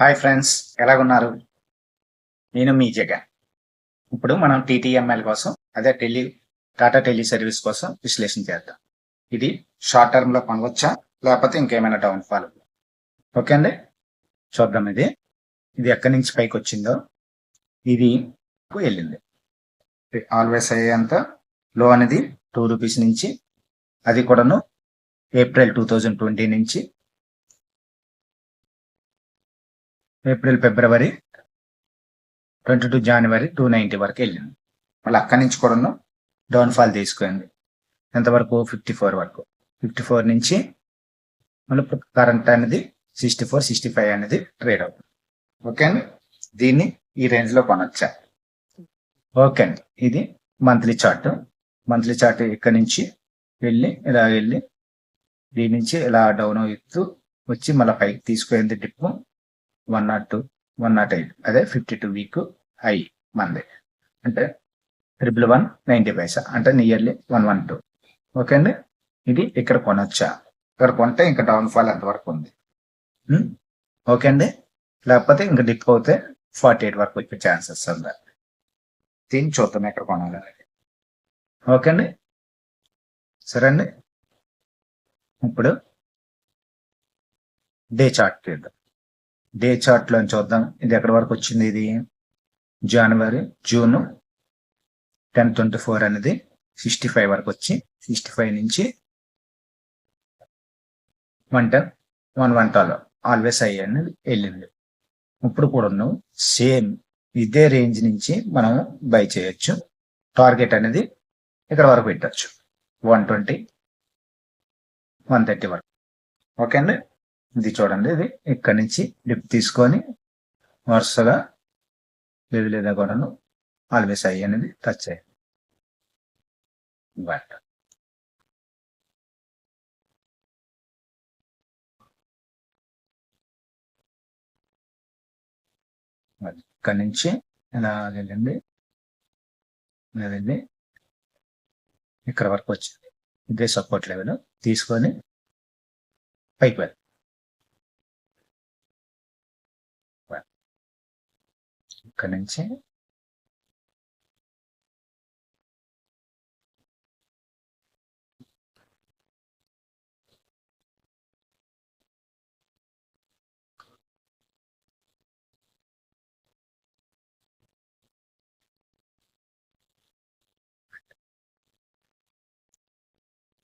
Hi friends ఎలాగున్నారు? నేను మీ జగన్. ఇప్పుడు మనం టీటీఎంఎల్ కోసం అదే టెలి టాటా టెలి సర్వీస్ కోసం విశ్లేషణ చేద్దాం. ఇది షార్ట్ టర్మ్లో కొనవచ్చా? లేకపోతే ఇంకేమైనా డౌన్ ఫాల్ ఓకే అండి? చూద్దాం ఇది. ఇది ఎక్కడి నుంచి పైకి వచ్చిందో? ఇది వెళ్ళింది. ఆల్వేస్ అయ్యేంత లో అనేది టూ రూపీస్ నుంచి అది కూడాను ఏప్రిల్ టూ థౌజండ్ ట్వంటీ నుంచి ఏప్రిల్ ఫిబ్రవరి ట్వంటీ టూ జనవరి టూ నైంటీ వరకు వెళ్ళింది. మళ్ళీ అక్కడి నుంచి కూడాను డౌన్ ఫాల్ తీసుకుంది ఎంతవరకు? ఫిఫ్టీ ఫోర్ వరకు. ఫిఫ్టీ ఫోర్ నుంచి మళ్ళీ కరెంట్ అనేది సిక్స్టీ ఫోర్ సిక్స్టీ ఫైవ్ అనేది ట్రేడ్ అవుతుంది. ఓకే అండి? దీన్ని ఈ రేంజ్లో కొనొచ్చా? ఓకే అండి. ఇది మంత్లీ చార్ట్. మంత్లీ చార్ట్ ఇక్కడ నుంచి వెళ్ళి ఇలా వెళ్ళి దీని నుంచి ఇలా డౌన్ అవుతూ వచ్చి మళ్ళీ పైకి తీసుకుపోయింది dip. One naught two one naught eight అదే ఫిఫ్టీ టూ వీక్ హై మంది. అంటే ట్రిపుల్ వన్ నైంటీ పైసా అంటే nearly one one two okay అండి? ఇది ఇక్కడ కొనొచ్చా? ఇక్కడ కొంటే ఇంకా డౌన్ ఫాల్ ఎంతవరకు ఉంది hmm? ఓకే అండి? లేకపోతే ఇంకా డిప్ అవుతే ఫార్టీ ఎయిట్ వరకు వచ్చే ఛాన్సెస్ ఉంది? దీన్ని చూద్దాం ఎక్కడ కొనాలి. ఓకే అండి? సరే అండి? ఇప్పుడు డే చార్ట్ చేద్దాం. డే చార్ట్లో చూద్దాం. ఇది ఎక్కడి వరకు వచ్చింది ఇది? జనవరి జూన్ టెన్ ట్వంటీ ఫోర్ అనేది సిక్స్టీ ఫైవ్ వరకు వచ్చి సిక్స్టీ ఫైవ్ నుంచి వన్ టెన్ వన్ వన్ టాల్ ఆల్వేస్ అయ్యి అనేది వెళ్ళింది ఇప్పుడు కూడా ఉన్నాం. సేమ్ ఇదే రేంజ్ నుంచి మనం బై చేయొచ్చు. టార్గెట్ అనేది ఇక్కడ వరకు పెట్టచ్చు. వన్ ట్వంటీ వన్ థర్టీ వరకు. ఓకే అండి? ఇది చూడండి ఇది ఇక్కడ నుంచి డిప్ తీసుకొని వరుసగా లేదు లేదా కూడాను ఆల్వేస్ అయ్యి అనేది టచ్ అయ్యింది బట్ ఇక్కడ నుంచి ఇలా వెళ్ళండి? ఇలా వెళ్ళి ఇక్కడ వరకు వచ్చింది. ఇదే సపోర్ట్ లెవెల్ తీసుకొని పైకి వెళ్ళి ఇక్కడ నుంచి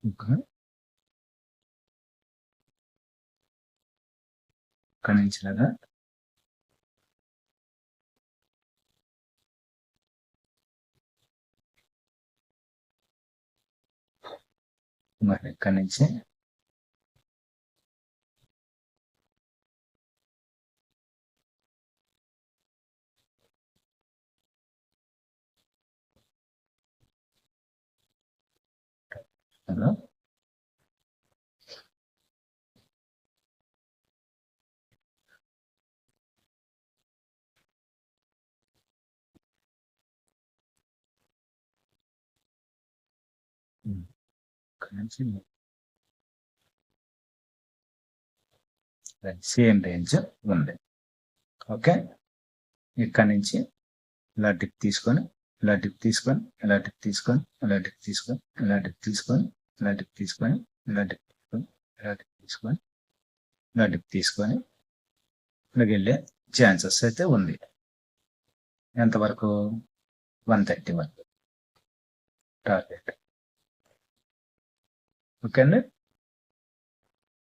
ఇంకా ఇక్కడ నుంచి లాగా మరి ఇక్కడి నుంచి కదా Mm-hmm. సేమ్ రేంజ్ ఉంది. ఓకే ఇక్కడ నుంచి ఇలా డిప్ తీసుకొని ఇలా డిప్ తీసుకొని ఇలా డిప్ తీసుకొని ఇలా డిప్ తీసుకొని ఇలా డిప్ తీసుకొని ఇలా డిప్ తీసుకొని ఇలా డిప్ తీసుకొని ఇలా డిప్ తీసుకొని ఇలా డిప్ తీసుకొని ఇక్కడికి వెళ్ళే ఛాన్సెస్ అయితే ఉంది. ఎంతవరకు వన్ థర్టీ వరకు టార్గెట్ ఓకే అండి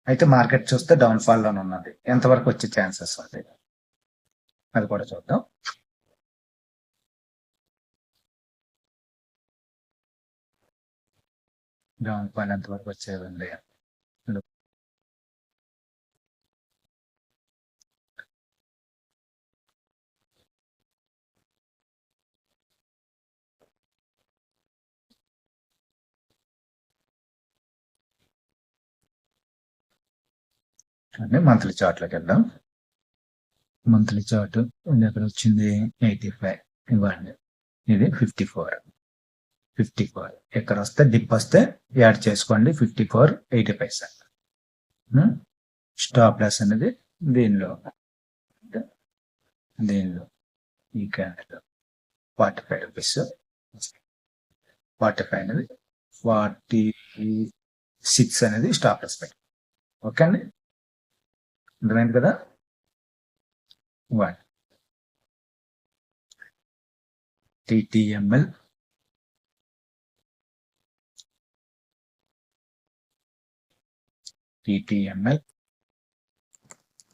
అయితే మార్కెట్ చూస్తే డౌన్లోనే ఉన్నది. ఎంతవరకు వచ్చే ఛాన్సెస్ ఉంది అది కూడా చూద్దాం. డౌన్ ఫాల్ ఎంతవరకు వచ్చేది ఉంది అంటే మంత్లీ చార్ట్లోకి వెళ్దాం. మంత్లీ చార్ట్ ఎక్కడ వచ్చింది ఎయిటీ ఫైవ్ ఇవ్వండి. ఇది ఫిఫ్టీ ఫోర్. Fifty four. ఎక్కడ వస్తే డిప్ వస్తే యాడ్ చేసుకోండి fifty four eighty paisa stop loss అనేది దీనిలో. దీనిలో. ఈ candle. Forty five rupees. Forty five అనేది ఫార్టీ సిక్స్ అనేది స్టాప్ లాస్ పెట్టి ఓకే అండి? అర్థమైంది కదా? One TTML TTML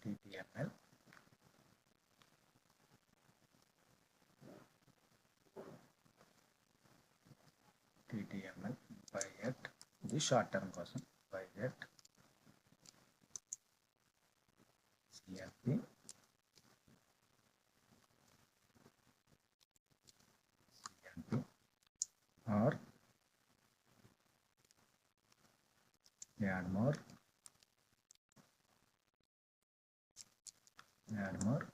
TTML TTML buy at ఇది షార్ట్ టర్మ్ కోసం. Buy at add more add more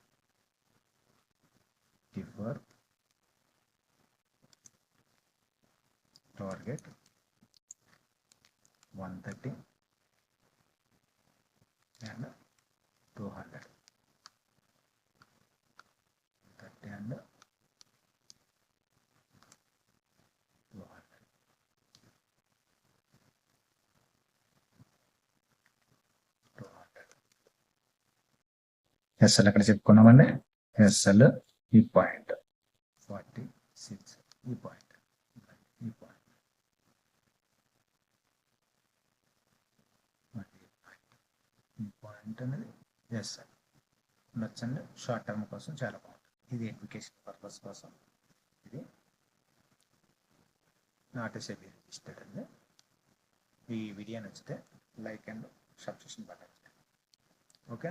differ target. 130 SL ఎక్కడ చెప్పుకున్నామండి? ఎస్ఎల్ ఈ పాయింట్. ఫార్టీ సిక్స్ ఈ పాయింట్. ఈ పాయింట్. ఈ పాయింట్ అనేది ఎస్ఎల్. నచ్చండి షార్ట్ టర్మ్ కోసం చాలా బాగుంటుంది. ఇది ఎడ్యుకేషన్ పర్పస్ కోసం. ఇది నాట్ సెబీ రిజిస్టర్డ్ అండి. ఈ వీడియో నచ్చితే like and subscription button. Okay